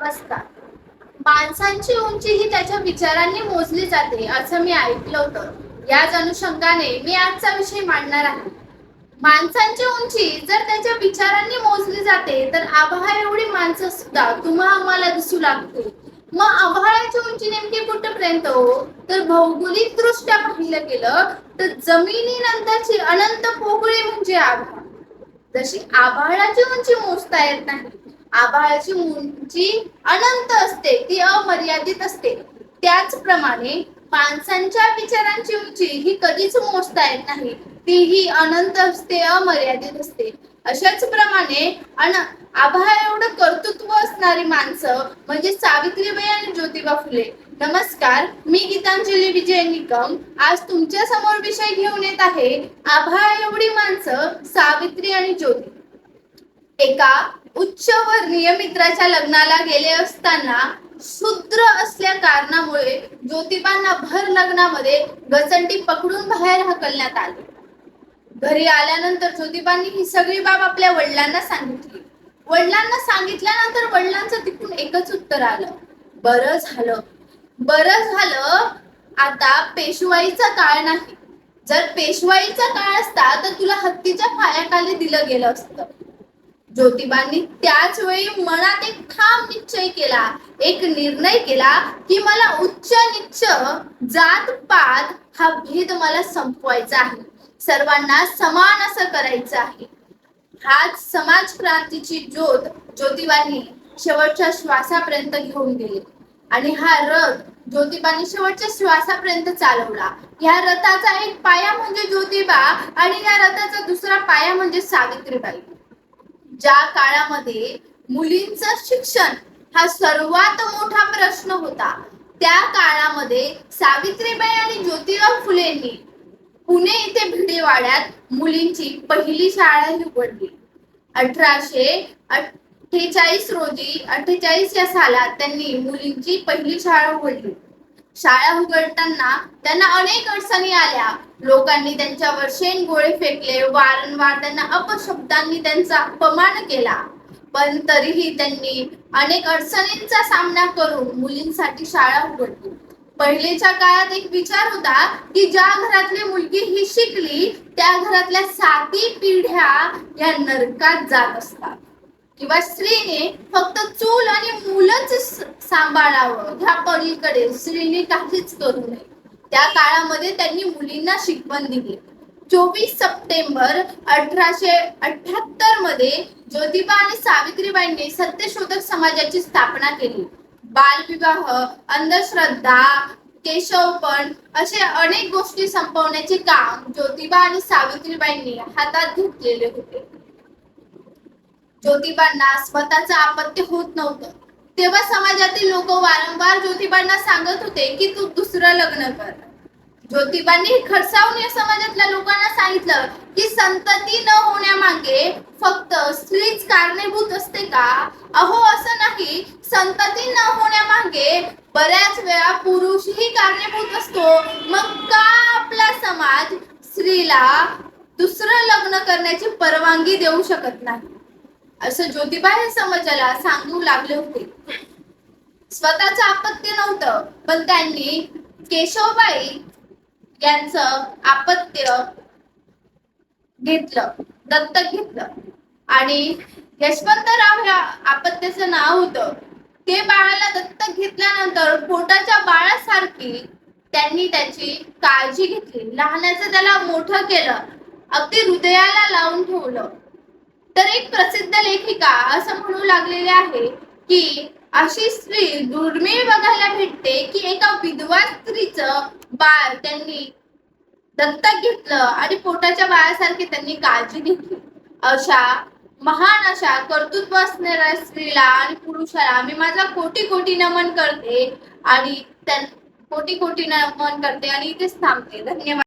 नमस्कार. माणसांची उंची ही त्याच्या विचारांनी मोजली जाते असं मी ऐकलं होतं. याच अनुषंगाने मी आजचा विषय मांडणार आहे. माणसांची उंची जर त्याच्या विचारांनी मोजली जाते तर आभाळ एवढी माणसं सुद्धा तुम्हा आम्हाला दिसू लागते. मग आभाळाची उंची नेमकी कुठपर्यंत हो? तर भौगोलिक दृष्ट्या पाहिलं गेलं तर जमिनीनंतरची अनंत पोकळी म्हणजे आभाळ. जशी आभाळाची उंची मोजता येत नाही आभाळाची उंची अनंत असते ती अमर्यादित असते. त्याचप्रमाणे माणसांच्या विचारांची उंची ही कधीच मोजता येत नाही तीही अनंत असते अमर्यादित असते. अशाच प्रमाणे अन आभा एवढं कर्तृत्व असणारी माणसं म्हणजे सावित्रीबाई आणि ज्योतिबा फुले. नमस्कार मी गीतांजली विजय निकम आज तुमच्यासमोर विषय घेऊन येत आहे आभा एवढी माणसं सावित्री आणि ज्योती. एका उच्च वर्णीय मित्राच्या लग्नाला गेले असताना शूद्र असल्या कारणामुळे ज्योतिबांना भर लग्नामध्ये गचंडी पकडून बाहेर हकलण्यात आले. घरी आल्यानंतर ज्योतिबांनी ही सगळी बाब आपल्या वडिलांना सांगितली. वडिलांना सांगितल्यानंतर वडिलांचं तिकडून एकच उत्तर आलं. बरं झालं. बरं झालं. आता पेशवाईचा काळ नाही. जर पेशवाईचा काळ असता तर तुला हत्तीच्या फायाखाली दिलं गेलं असतं. ज्योतिबांनी त्याच वेळी मनात एक ठाम निश्चय केला. एक निर्णय केला की मला उच्च निच्च जात पात हा भेद मला संपवायचा आहे. सर्वांना समान असं करायचं आहे. हाच समाज क्रांतीची ज्योत ज्योतिबांनी शेवटच्या श्वासापर्यंत घेऊन गेले आणि हा रथ ज्योतिबांनी शेवटच्या श्वासापर्यंत चालवला. या रथाचा एक पाया म्हणजे ज्योतिबा आणि या रथाचा दुसरा पाया म्हणजे सावित्रीबाई. ज्या काळामध्ये मुलींचं शिक्षण हा सर्वात मोठा प्रश्न होता त्या काळामध्ये सावित्रीबाई आणि ज्योतिबा फुलेंनी पुणे इथे भिडेवाड्यात मुलींची पहिली शाळा ही उघडली अठराशे अठ्ठेचाळीस रोजी अठ्ठेचाळीस या सालात त्यांनी मुलींची पहिली शाळा उघडली. शाळा उघडताना त्यांना अनेक अडचणी आल्या. लोकांनी त्यांच्यावर शेण गोळे फेकले वारंवार त्यांना अपशब्दांनी त्यांचा अपमान केला. पण तरीही त्यांनी अनेक अडचणींचा सामना करून मुलींसाठी शाळा उघडली. पहिलेच्या काळात एक विचार होता की ज्या घरातली मुलगी ही शिकली त्या घरातल्या साती पिढ्या या नरकात जात असतात. किंवा स्त्रीने फक्त सांभाळावं. ह्या पलीकडे स्त्रीने काहीच करू नये. त्या काळामध्ये त्यांनी मुलींना शिकवण दिली. चोवीस सप्टेंबर अठराशे अठ्याहत्तरमध्ये ज्योतिबा आणि सावित्रीबाईंनी सत्यशोधक समाजाची स्थापना केली. बालविवाह अंधश्रद्धा केशवपण असे अनेक गोष्टी संपवण्याचे काम ज्योतिबा आणि सावित्रीबाईंनी हातात घेतलेले होते. ज्योतिबांना स्वतःचं आपत्य होत नव्हतं. तेव्हा समाजातील लोक वारंवार ज्योतिबांना सांगत होते की तू दुसरं लग्न कर. ज्योतिबांनी खडसावून या समाजातल्या लोकांना सांगितलं की संतती न होण्यामागे फक्त स्त्रीच कारणीभूत असते का? अहो असं नाही. संतती न होण्यामागे बऱ्याच वेळा पुरुषही कारणीभूत असतो. मग का आपला समाज स्त्रीला दुसरं लग्न करण्याची परवानगी देऊ शकत नाही? असं ज्योतिबा हे समाजाला सांगू लागले होते. स्वतःचं आपत्य नव्हतं पण त्यांनी केशवबाई यांचं आपत्य घेतलं दत्तक घेतलं. आणि यशवंतराव ह्या आपत्याचं नाव होतं. ते बाळाला दत्तक घेतल्यानंतर पोटाच्या बाळासारखी त्यांनी त्याची काळजी घेतली. लहानाचं त्याला मोठं केलं. अगदी हृदयाला लावून ठेवलं. तर एक प्रसिद्ध लेखिका असं म्हणू लागलेले आहे की अशी स्त्री दुर्मिळ बघायला भेटते की एका विधवा स्त्रीचं बाळ त्यांनी दत्तक घेतलं आणि पोटाच्या बाळासारखी त्यांनी काळजी घेतली. अशा महान अशा कर्तृत्व असणाऱ्या स्त्रीला आणि पुरुषाला मी माझा कोटी कोटी नमन करते आणि त्या कोटी कोटी नमन करते आणि इथेच थांबते. धन्यवाद.